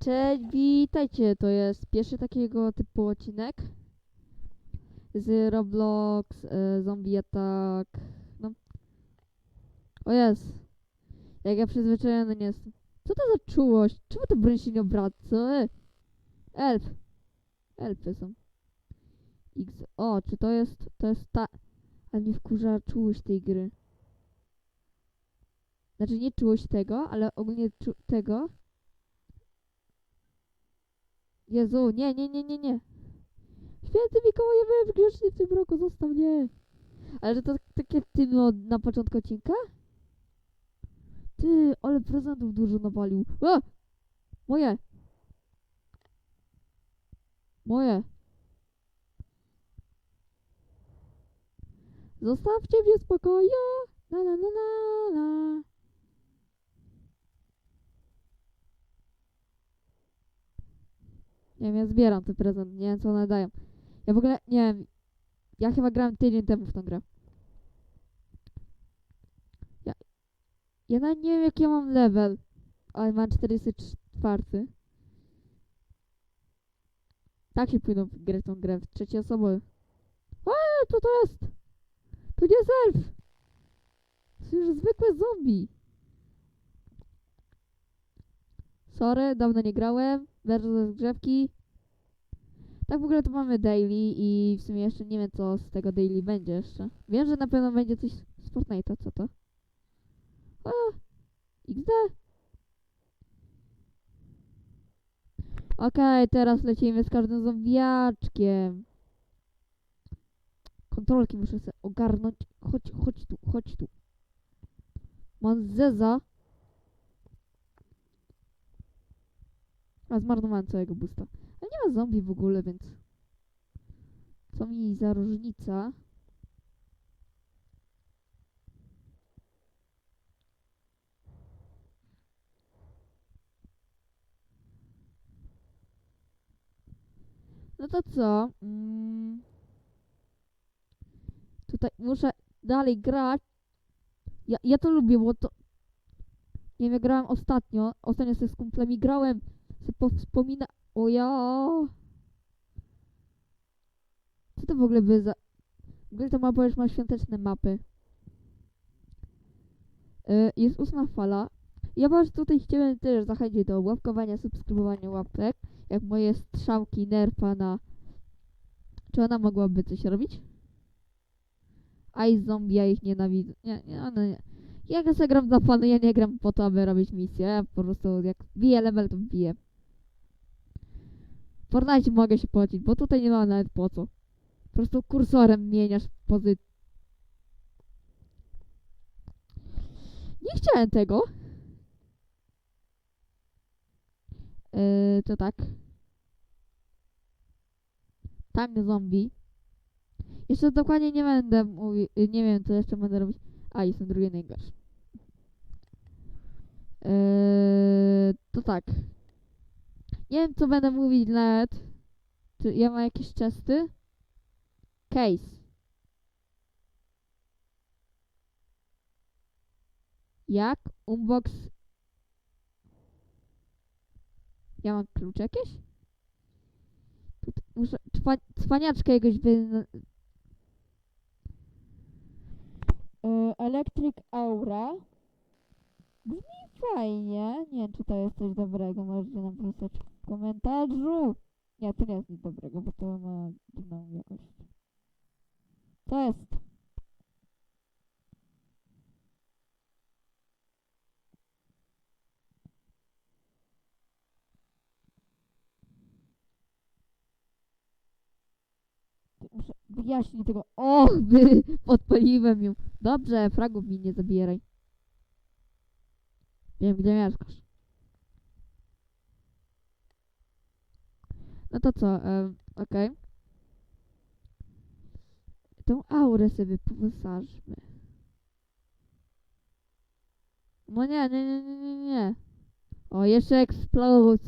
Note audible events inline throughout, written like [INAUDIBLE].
Cześć, witajcie. To jest pierwszy takiego typu odcinek z Roblox, e, Zombie Attack. No. O jest. Jak ja przyzwyczajony nie jestem. Co to za czułość? Czemu ta broń się nie obraca? E? Elf. Elfy są. X. O, czy to jest. To jest ta. Ale mnie wkurza czułość tej gry. Znaczy nie czułość tego, ale ogólnie czu- tego. Jezu, nie, nie, nie, nie, nie. Święty Mikołaj, byłem grzeczny w tym roku, zostaw mnie. Ale że to tak- takie od, na początku odcinka? Ty, ale prezentów dużo nawalił. A! Moje. Moje. Zostawcie mnie spokoju. Na na na na na. Nie wiem, ja zbieram te prezenty, nie wiem co one dają. Ja w ogóle, nie wiem, ja chyba grałem tydzień temu w tą grę. Ja, ja nawet nie wiem jaki ja mam level, ale mam 44. Tak się powinno grać tą grę, w trzeciej osoby. Eee, co to jest? To nie jest elf! To już zwykłe zombie. Sorry, dawno nie grałem. Bardzo ze zgrzewki. Tak w ogóle to mamy daily i w sumie jeszcze nie wiem co z tego daily będzie jeszcze. Wiem, że na pewno będzie coś z Fortnite'a, co to? A, XD. Okej, teraz lecimy z każdym zombiaczkiem. Kontrolki muszę sobie ogarnąć. Chodź, chodź tu, chodź tu. Mam zeza. A zmarnowałem całego boosta. Ale nie ma zombie w ogóle, więc... Co mi za różnica? No to co? Mm. Tutaj muszę dalej grać. Ja, ja to lubię, bo to... Nie wiem, ja grałem ostatnio. Ostatnio sobie z kumplami grałem. Se powspomina... O ja. Co to w ogóle by za... W ogóle ta mapa już ma świąteczne mapy. Y, jest ósma fala. Ja was tutaj chciałem też zachęcić do łapkowania, subskrybowania łapek. Jak moje strzałki nerfa na... Czy ona mogłaby coś robić? Aj zombie, ja ich nienawidzę. Nie, nie, one nie. Ja sobie gram za fany, ja nie gram po to, aby robić misję. Ja po prostu jak biję level, to biję. W Fortnite mogę się płacić, bo tutaj nie ma nawet po co. Po prostu kursorem mieniasz pozycję. Nie chciałem tego. Yy, to tak. Tank zombie. Jeszcze dokładnie nie będę mówił, nie wiem co jeszcze będę robić. A, jestem drugi najgorszy. Yy, to tak. Nie wiem, co będę mówić nawet. Czy ja mam jakieś czesty? Case. Jak? Unbox. Ja mam klucz jakieś? Tut- Muszę cwa, cwaniaczkę jakiegoś wy... Yy, Electric Aura. Brzmi fajnie. Nie wiem, czy to jest coś dobrego. Możecie nam pisać komentarzu. Nie, to nie jest nic dobrego, bo to ma dziwną jakość. To jest. Muszę wyjaśnić tego. O, by [LAUGHS] podpaliłem ją. Dobrze, fragów mi nie zabieraj. Wiem, gdzie mieszkasz. No to co, em, okej. Tą aurę sobie powysażmy. No nie, nie, nie, nie, nie, nie. O, jeszcze eksplod.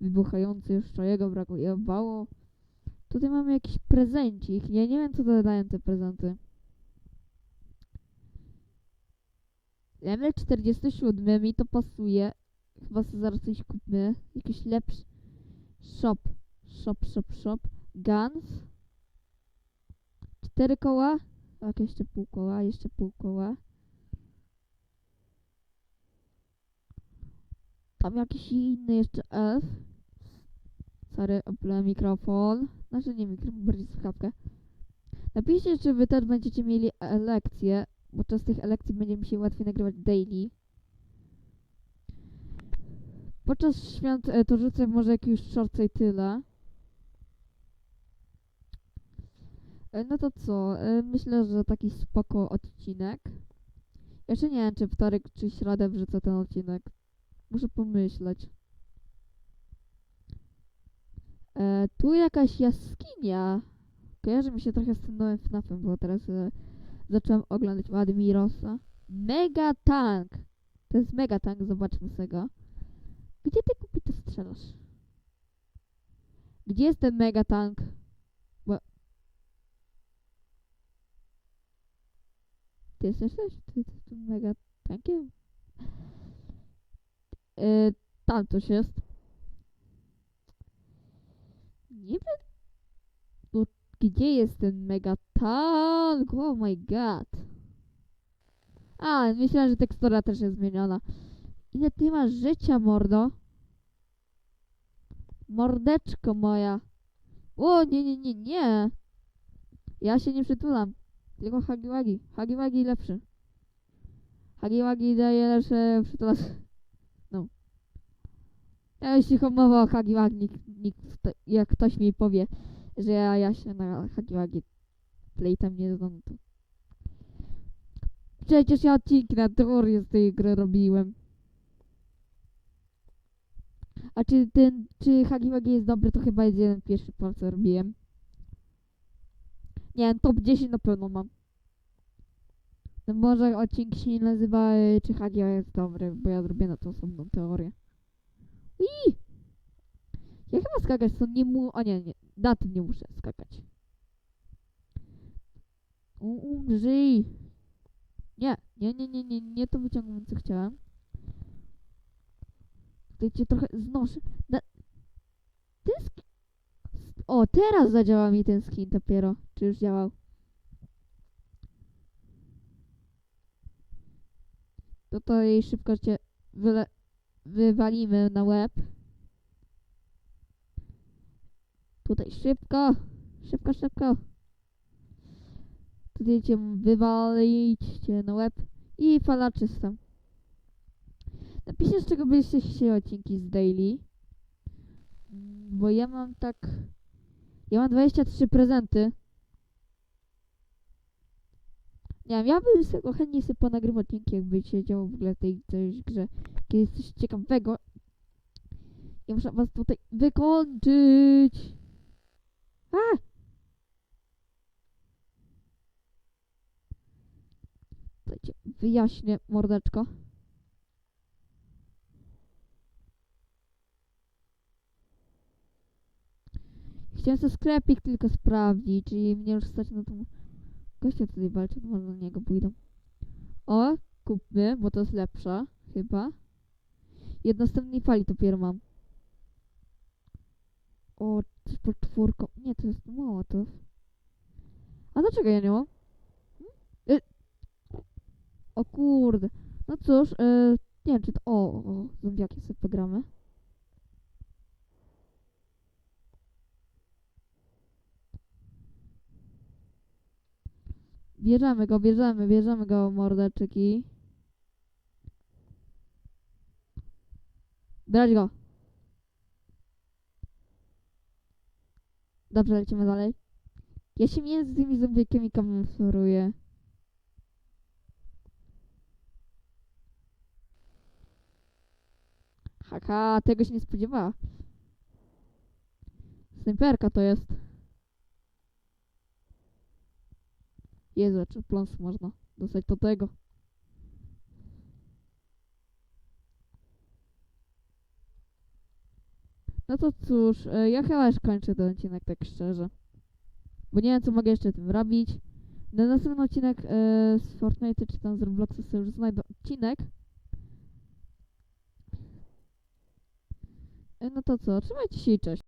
Wybuchający jeszcze jego brakuje. Bało. Tutaj mamy jakiś prezencik. Ja nie wiem, co to dają te prezenty. Level 47 mi to pasuje. chyba sobie zaraz coś kupmy. Jakiś lepszy shop. Shop, shop, shop. Guns. Cztery koła. Tak, jeszcze pół koła, jeszcze pół koła. Tam jakiś inny jeszcze elf. Sorry, oplełem mikrofon. Znaczy nie mikrofon, bardziej słuchawkę. Napiszcie, czy wy też będziecie mieli lekcje, bo czas tych lekcji będzie mi się łatwiej nagrywać daily. Podczas świąt e, to rzucę może jakiś shortsa i tyle. E, No to co? E, Myślę, że taki spoko odcinek. Jeszcze nie wiem, czy wtorek, czy środę wrzucę ten odcinek. Muszę pomyśleć. E, tu jakaś jaskinia. Kojarzy mi się trochę z tym nowym bo teraz e, zacząłem oglądać Admirosa. Mega Tank! To jest Mega Tank, zobaczmy sobie go. Gdzie ty kupi to strzelasz? Gdzie jest ten Mega Tank? Bo... Ty jesteś też? Ty, ty, ty Mega Tankiem? E, tam coś jest. Nie wiem. Bo gdzie jest ten mega tank? Oh my god. A, myślałem, że tekstura też jest zmieniona. Ile ty masz życia, mordo? Mordeczko moja. O, nie, nie, nie, nie. Ja się nie przytulam. Tylko Hagiwagi. Hagiwagi lepszy. Hagiwagi daje lepsze przytulać. No. Ja jeśli mowa o Hagiwagi, nikt, nikt, jak ktoś mi powie, że ja, ja się na Hagiwagi playtime nie znam, to... Przecież ja odcinki na teorię z tej gry robiłem. A czy ten, czy Hagiwagi jest dobry, to chyba jest jeden pierwszy pan, co robiłem. Nie wiem, top 10 na pewno mam. No może odcinek się nie nazywa, czy Hagiwagi jest dobry, bo ja zrobię na to osobną teorię. Ui! Ja chyba skakać to nie mu... O nie, nie. Na tym nie muszę skakać. Umrzyj! Nie, nie, nie, nie, nie, nie to wyciągnąłem, co chciałem. Tutaj cię trochę znoszę. Na... Ten sk... O, teraz zadziała mi ten skin dopiero. Czy już działał? To to jej szybko cię wyle... wywalimy na łeb. Tutaj szybko, szybko, szybko. Tutaj cię wywalić cię na łeb i fala czysta. Napiszcie z czego byście chcieli odcinki z daily. Bo ja mam tak... Ja mam 23 prezenty. Nie wiem, ja bym sobie chętnie sobie ponagrywał odcinki, jakby się działo w ogóle w tej, tej grze. Kiedy jest coś ciekawego. Ja muszę was tutaj wykończyć. A! Dajcie, wyjaśnię, mordeczko. Chciałem sobie sklepik tylko sprawdzić, czyli mnie już stać na tą... Gościa tutaj walczy, może na niego pójdą. O, kupmy, bo to jest lepsza, chyba. Następnej fali dopiero mam. O, z czwórką. Nie, to jest Mołotow. A dlaczego ja nie mam? Hmm? Y o kurde. No cóż, y nie wiem czy to... O, o, zombiaki sobie pogramy. Bierzemy go, bierzemy, bierzemy go, mordeczki. Brać go. Dobrze, lecimy dalej. Ja się między tymi zombiekami kamufluję. Haka, tego się nie spodziewała. Snajperka to jest. Jezu, czy plons można dostać do tego. No to cóż, e, ja chyba już kończę ten odcinek tak szczerze. Bo nie wiem, co mogę jeszcze tym robić. Na następny odcinek e, z Fortnite czy tam z Robloxa sobie już znajdę odcinek. E, No to co, trzymajcie się i cześć.